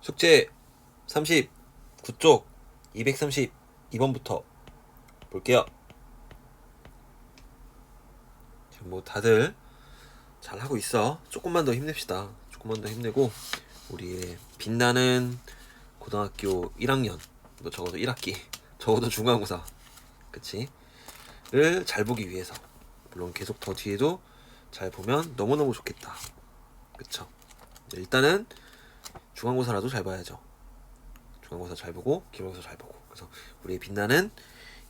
숙제 39쪽 232번부터 볼게요. 지금 뭐 다들 잘 하고 있어. 조금만 더 힘냅시다. 조금만 더 힘내고 우리의 빛나는 고등학교 1학년, 뭐 적어도 1학기, 적어도 중간고사, 그치? 를 잘 보기 위해서 물론 계속 더 뒤에도 잘 보면 너무너무 좋겠다. 그쵸? 일단은 중간고사라도 잘 봐야죠. 중간고사 잘 보고 기말고사 잘 보고 그래서 우리의 빛나는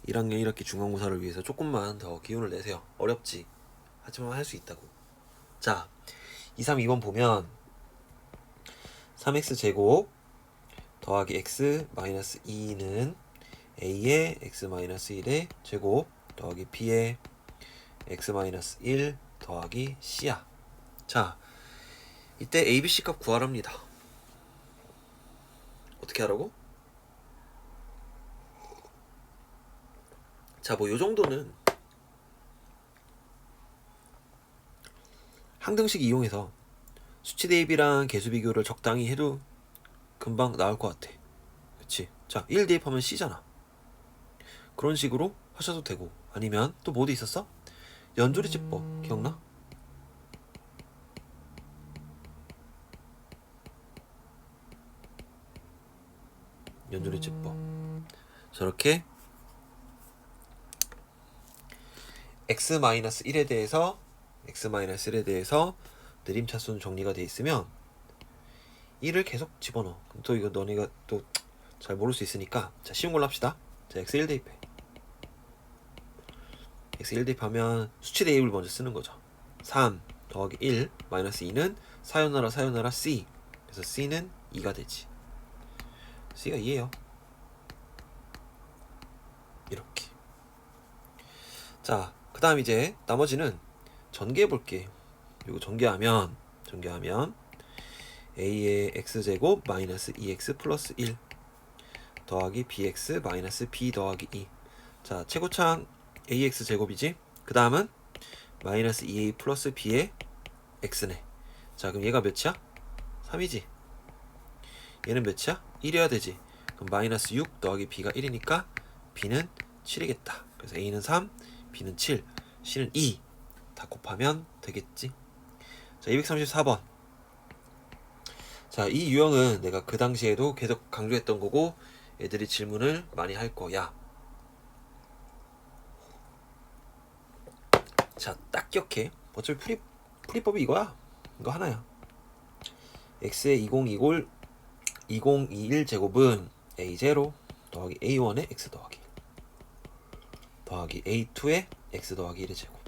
1학년 1학기 중간고사를 위해서 조금만 더 기운을 내세요. 어렵지. 하지만 할 수 있다고. 자, 2, 3, 2번 보면 3x 제곱 더하기 x 마이너스 2는 a의 x 마이너스 1의 제곱 더하기 b의 x 마이너스 1 더하기 c야. 자, 이때 a, b, c 값 구하랍니다. 어떻게 하라고? 자, 뭐 요 정도는 항등식 이용해서 수치 대입이랑 개수 비교를 적당히 해도 금방 나올 것 같아. 그치? 자, 1 대입하면 C잖아. 그런 식으로 하셔도 되고 아니면 또 뭐도 있었어? 연조리 집법 기억나? 연조리 집법 저렇게 x-1에 대해서 x-1에 대해서 느림차순 정리가 돼 있으면 1을 계속 집어넣어. 그럼 또 이거 너네가 또 잘 모를 수 있으니까 자 쉬운 걸로 합시다. 자 x1 대입해. x1 대입하면 수치 대입을 먼저 쓰는 거죠. 3 더하기 1 마이너스 2는 사요나라 사요나라 c. 그래서 c는 2가 되지. C가 2예요. 이렇게. 자, 그 다음 이제 나머지는 전개해 볼게. 이거 전개하면 전개하면 a의 x제곱 마이너스 2x 플러스 1 더하기 bx 마이너스 b 더하기 2. 자, 최고창 ax 제곱이지? 그 다음은 마이너스 2a 플러스 b의 x네. 자, 그럼 얘가 몇이야? 3이지. 얘는 몇이야? 1이어야 되지. 그럼 마이너스 6 더하기 b가 1이니까 b는 7이겠다. 그래서 a는 3, b는 7, c는 2. 다 곱하면 되겠지. 자, 234번. 자, 이 유형은 내가 그 당시에도 계속 강조했던 거고 애들이 질문을 많이 할 거야. 자, 딱 기억해. 어차피 풀이, 풀이법이 이거야. 이거 하나야. x의 2020, 2021 제곱은 a0 더하기 a1의 x 더하기 1 더하기 a2의 x 더하기 1의 제곱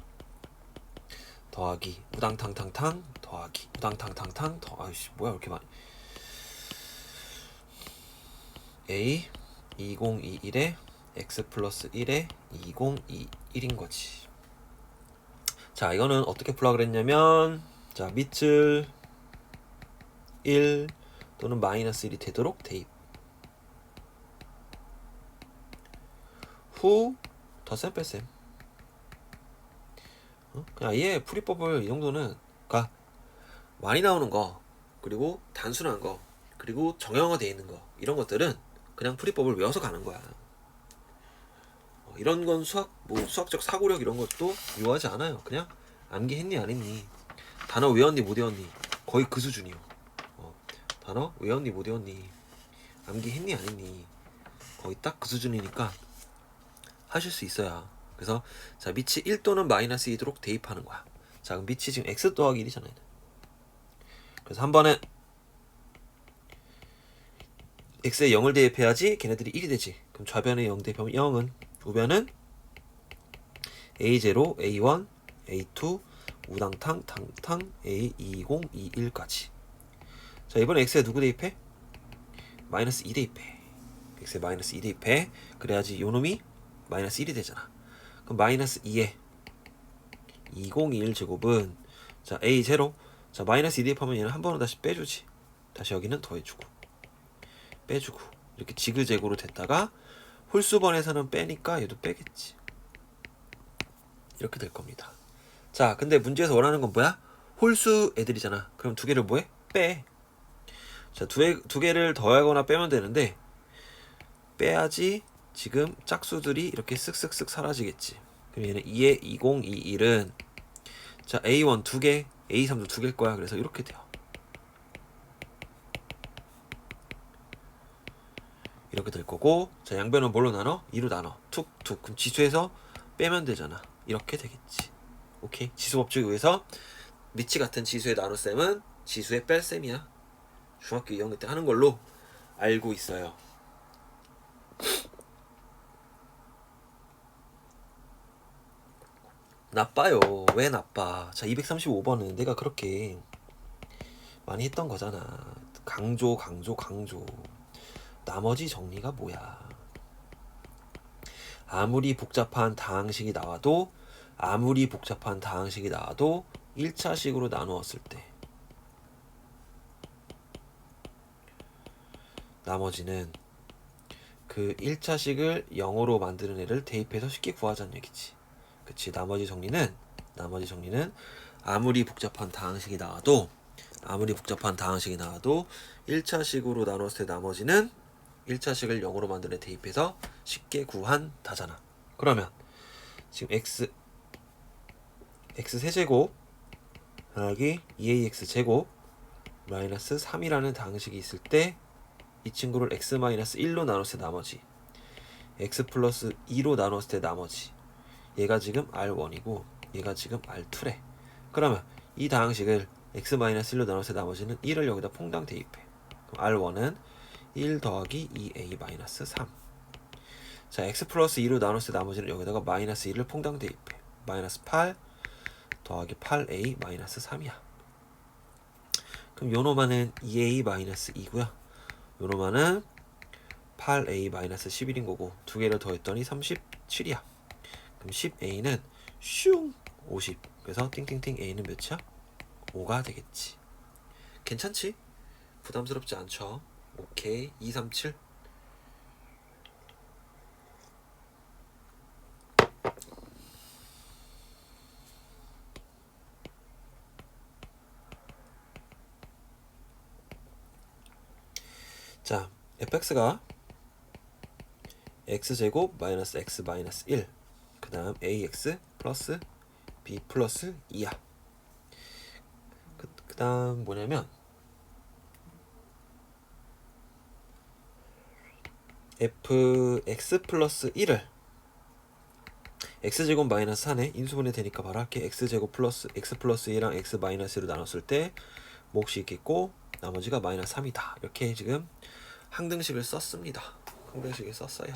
더하기 우당탕탕탕 더하기 우당탕탕탕 더 아이씨 뭐야 이렇게 많이. A 2021에 x 플러스 1에 2021인 거지. 자 이거는 어떻게 풀라 그랬냐면 자 밑을 1 또는 마이너스 1이 되도록 대입. 후 더셈 뺄셈. 어? 그냥 아예 풀이법을 이 정도는 그러니까 많이 나오는 거 그리고 단순한 거 그리고 정형화되어 있는 거 이런 것들은 그냥 풀이법을 외워서 가는 거야. 어, 이런 건 수학 뭐 수학적 사고력 이런 것도 요하지 않아요. 그냥 암기했니 안 했니. 단어 외웠니 못 외웠니. 거의 그 수준이요. 어, 단어 외웠니 못 외웠니? 암기했니 안 했니? 거의 딱 그 수준이니까 하실 수 있어야. 그래서 자 밑이 1 또는 마이너스 2도록 대입하는 거야. 자 그럼 밑이 지금 x 더하기 1이잖아요 그래서 한 번은 x에 0을 대입해야지 걔네들이 1이 되지. 그럼 좌변에 0 대입하면 0은? 우변은 a0 a1 a2 우당탕 탕탕 a20 21까지 자 이번에 x에 누구 대입해? 마이너스 2 대입해. x에 마이너스 2 대입해. 그래야지 요놈이 마이너스 1이 되잖아. 그럼 마이너스 2에 2021 제곱은 자 a 제로. 자 마이너스 2 대입하면 얘는 한 번은 다시 빼주지. 다시 여기는 더해주고. 빼주고. 이렇게 지그재그로 됐다가 홀수번에서는 빼니까 얘도 빼겠지. 이렇게 될 겁니다. 자 근데 문제에서 원하는 건 뭐야? 홀수 애들이잖아. 그럼 두 개를 뭐해? 빼 자, 두, 개, 두 개를 더하거나 빼면 되는데 빼야지 지금 짝수들이 이렇게 쓱쓱쓱 사라지겠지. 그럼 얘는 2에 20, 21은 자, A1 두 개, A3도 두 개일 거야. 그래서 이렇게 돼요. 이렇게 될 거고 자, 양변은 뭘로 나눠? 2로 나눠. 툭툭. 그럼 지수에서 빼면 되잖아. 이렇게 되겠지. 오케이. 지수 법칙에 의해서 미치 같은 지수의 나눗셈은 지수의 뺄셈이야. 중학교 2학년 때 하는 걸로 알고 있어요. 나빠요. 왜 나빠? 자, 235번은 내가 그렇게 많이 했던 거잖아. 강조, 강조, 강조. 나머지 정리가 뭐야? 아무리 복잡한 다항식이 나와도 아무리 복잡한 다항식이 나와도 1차식으로 나누었을 때 나머지는 그 1차식을 0으로 만드는 애를 대입해서 쉽게 구하자는 얘기지. 그치 나머지 정리는 나머지 정리는 아무리 복잡한 다항식이 나와도 아무리 복잡한 다항식이 나와도 1차식으로 나눴을 때 나머지는 1차식을 0으로 만드는 애 대입해서 쉽게 구한다잖아. 그러면 지금 x x 세제곱 더하기 2ax 제곱 마이너스 3이라는 다항식이 있을 때 이 친구를 x 마이너스 1로 나눴을 때 나머지 x 플러스 2로 나눴을 때 나머지 얘가 지금 R1이고 얘가 지금 R2래. 그러면 이 다항식을 x 마이너스 1로 나눴을 때 나머지는 1을 여기다 퐁당 대입해. 그럼 R1은 1 더하기 2a 마이너스 3 자, x 플러스 2로 나눴을 때 나머지는 여기다가 마이너스 1을 퐁당 대입해. 마이너스 8 더하기 8a 마이너스 3이야. 그럼 요노마는 2a 마이너스 2고요 요노마는 8a 마이너스 11인 거고 두 개를 더했더니 37이야. 그럼 10a는 슝 50. 그래서 띵띵띵 a는 몇이야? 5가 되겠지. 괜찮지? 부담스럽지 않죠? 오케이 237. 자, fx가 x제곱 마이너스 x 마이너스 1. 그 다음 ax 플러스 b 플러스 2야. 그, 그 다음 뭐냐면 fx 플러스 1을 x제곱 마이너스 4네 인수분해 되니까 바로 할게 x제곱 플러스 x 플러스 2랑 x 마이너스 1을 나눴을 때 몫이 있겠고 나머지가 마이너스 3이다. 이렇게 지금 항등식을 썼습니다. 항등식을 썼어요.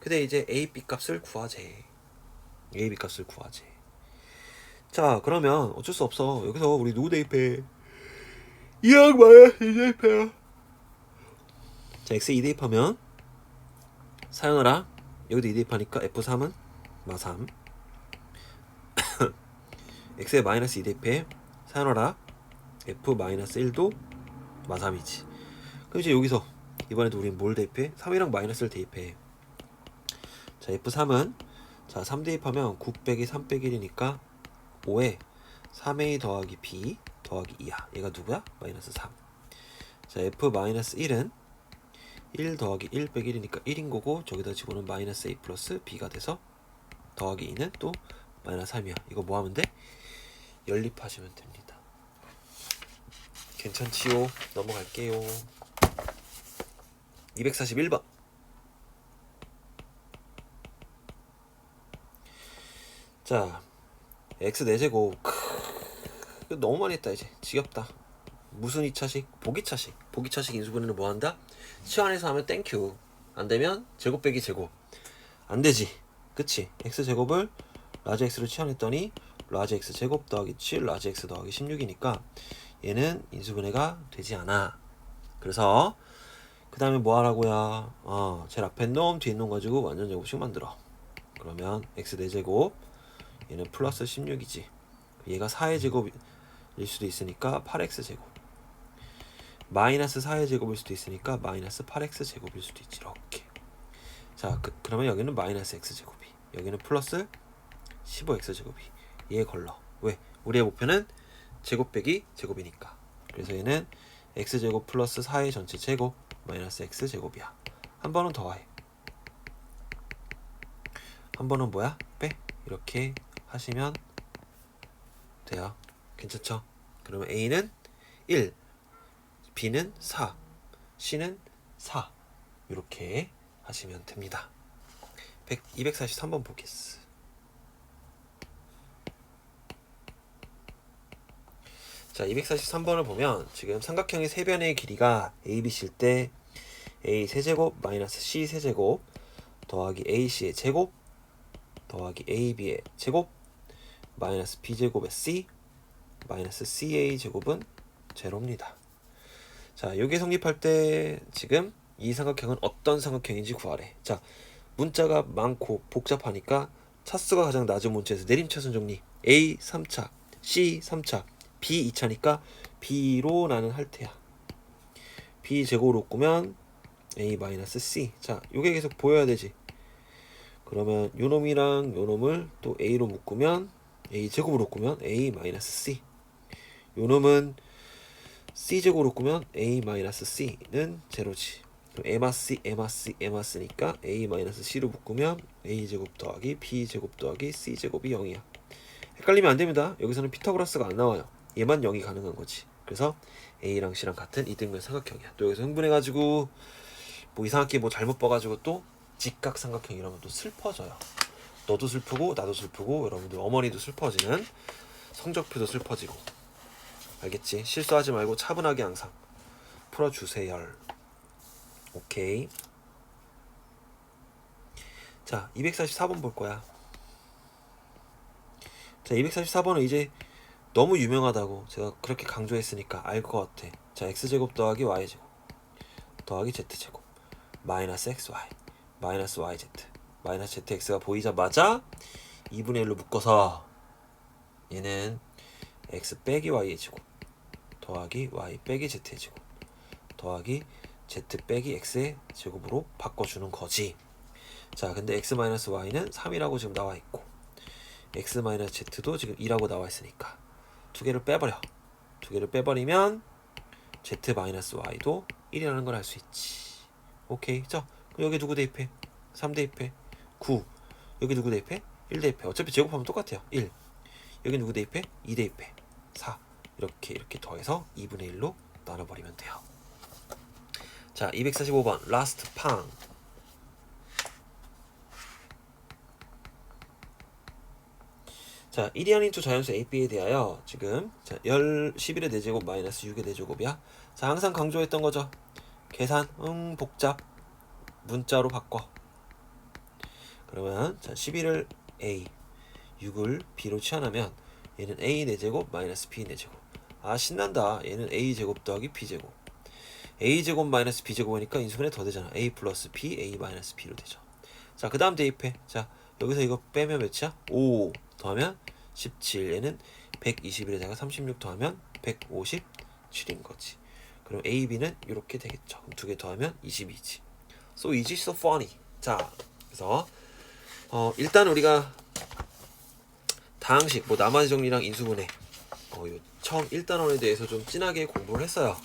근데 이제 a, b 값을 구하재. A, b 값을 구하재. 자 그러면 어쩔 수 없어. 여기서 우리 누구 대입해? 2학 마이너스 대입해요. 자 x 2 대입하면 사연하라. 여기도 2 대입하니까 f3은 마3 x에 마이너스 2 대입해. 사연하라. F 마이너스 1도 마3이지 그럼 이제 여기서 이번에도 우리는 뭘 대입해? 3이랑 마이너스를 대입해 자 f3은 자 3 대입하면 9 빼기 3 빼기 1이니까 5에 3a 더하기 b 더하기 2야 얘가 누구야? 마이너스 3 자 f 마이너스 1은 1 더하기 1 빼기 1이니까 1인 거고 저기다 집어넣으면 마이너스 a 플러스 b가 돼서 더하기 2는 또 마이너스 3이야 이거 뭐 하면 돼? 연립하시면 됩니다 괜찮지요? 넘어갈게요. 241번. 자 x 4제곱 크, 너무 많이 했다 이제. 지겹다. 무슨 2차식? 보기차식. 보기차식 인수분해는 뭐 한다? 치환해서 하면 땡큐. 안 되면 제곱 빼기 제곱. 안 되지. 그치? X제곱을 라지 x로 치환했더니 라지 x 제곱 더하기 7 라지 x 더하기 16이니까 얘는 인수분해가 되지 않아 그래서 그 다음에 뭐 하라고요? 어, 제일 앞에 놈 뒤에 놈 가지고 완전 제곱식 만들어. 그러면 x 4제곱 얘는 플러스 16이지. 얘가 4의 제곱일 수도 있으니까 8x 제곱. 마이너스 4의 제곱일 수도 있으니까 마이너스 8x 제곱일 수도 있지. 이렇게. 자, 그, 그러면 여기는 마이너스 x 제곱이. 여기는 플러스 15x 제곱이. 얘 걸러. 왜? 우리의 목표는 제곱 빼기 제곱이니까. 그래서 얘는 x제곱 플러스 4의 전체 제곱 마이너스 x제곱이야. 한 번은 더해. 한 번은 뭐야? 빼. 이렇게 하시면 돼요. 괜찮죠? 그러면 a는 1, b는 4, c는 4 이렇게 하시면 됩니다. 100, 243번 보겠습니다. 자, 243번을 보면 지금 삼각형의 세 변의 길이가 ABC일 때 A 세제곱 마이너스 C 세제곱 더하기 AC의 제곱 더하기 AB의 제곱 마이너스 B제곱의 C 마이너스 CA 제곱은 제로입니다. 자, 요게 성립할 때 지금 이 삼각형은 어떤 삼각형인지 구하래. 자, 문자가 많고 복잡하니까 차수가 가장 낮은 문자에서 내림차순 정리. A 3차, C 3차, B 2차니까 B로 나는 할 테야. B 제곱으로 꾸면 A 마이너스 C. 자, 요게 계속 보여야 되지. 그러면 요 놈이랑 요 놈을 또 A로 묶으면 A 제곱으로 꾸면 A 마이너스 C. 요 놈은 C 제곱으로 꾸면 A 마이너스 C는 제로지. 그럼 에마 C, 에마 C, 에마 C니까 A 마이너스 C로 묶으면 A 제곱 더하기 B 제곱 더하기 C 제곱이 0이야. 헷갈리면 안 됩니다. 여기서는 피타고라스가 안 나와요. 얘만 0이 가능한 거지. 그래서 A랑 C랑 같은 이등변 삼각형이야. 또 여기서 흥분해가지고 뭐 이상하게 뭐 잘못 봐가지고 또 직각 삼각형 이러면 또 슬퍼져요. 너도 슬프고 나도 슬프고 여러분들 어머니도 슬퍼지는 성적표도 슬퍼지고 알겠지? 실수하지 말고 차분하게 항상 풀어주세요. 오케이. 자, 244번 볼 거야. 자, 244번은 이제 너무 유명하다고 제가 그렇게 강조했으니까 알 것 같아. 자, x제곱 더하기 y제곱 더하기 z제곱 마이너스 xy 마이너스 yz 마이너스 zx가 보이자마자 2분의 1로 묶어서 얘는 x 빼기 y의 제곱 더하기 y 빼기 z의 제곱 더하기 z 빼기 x의 제곱으로 바꿔주는 거지. 자, 근데 x 마이너스 y는 3이라고 지금 나와 있고 x 마이너스 z도 지금 2라고 나와 있으니까 두 개를 빼버려. 두 개를 빼버리면 z 마이너스 y도 1이라는 걸 알 수 있지. 오케이. 자, 그럼 여기 누구 대입해? 3 대입해. 9. 여기 누구 대입해? 1 대입해. 어차피 제곱하면 똑같아요. 1. 여기 누구 대입해? 2 대입해. 4. 이렇게 이렇게 더해서 2분의 1로 나눠버리면 돼요. 자, 245번 라스트 팡. 자, 1이 아닌 두 자연수 A, B에 대하여 지금 자, 10, 11의 4제곱 마이너스 6의 4제곱이야. 자, 항상 강조했던 거죠. 계산, 응, 복잡. 문자로 바꿔. 그러면 자, 11을 A, 6을 B로 치환하면 얘는 A 4제곱 마이너스 B 4제곱. 아, 신난다. 얘는 A 제곱 더하기 B 제곱. A 제곱 마이너스 B 제곱이니까 인수분해 더 되잖아. A 플러스 B, A 마이너스 B로 되죠. 자, 그 다음 대입해. 자, 여기서 이거 빼면 몇이야? 5 더하면 17. 얘는 121에다가 36 더하면 157인 거지. 그럼 A, B는 이렇게 되겠죠. 그럼 두 개 더하면 22지. So easy, so funny. 자, 그래서 어, 일단 우리가 다항식, 뭐 나머지 정리랑 인수분해, 어, 요 처음 1단원에 대해서 좀 진하게 공부를 했어요.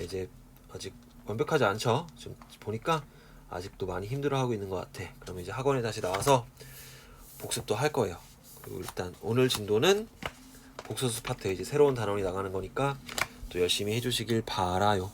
이제 아직 완벽하지 않죠. 지금 보니까 아직도 많이 힘들어하고 있는 것 같아. 그러면 이제 학원에 다시 나와서 복습도 할 거예요. 그리고 일단 오늘 진도는 복수수 파트에 이제 새로운 단원이 나가는 거니까 또 열심히 해주시길 바라요.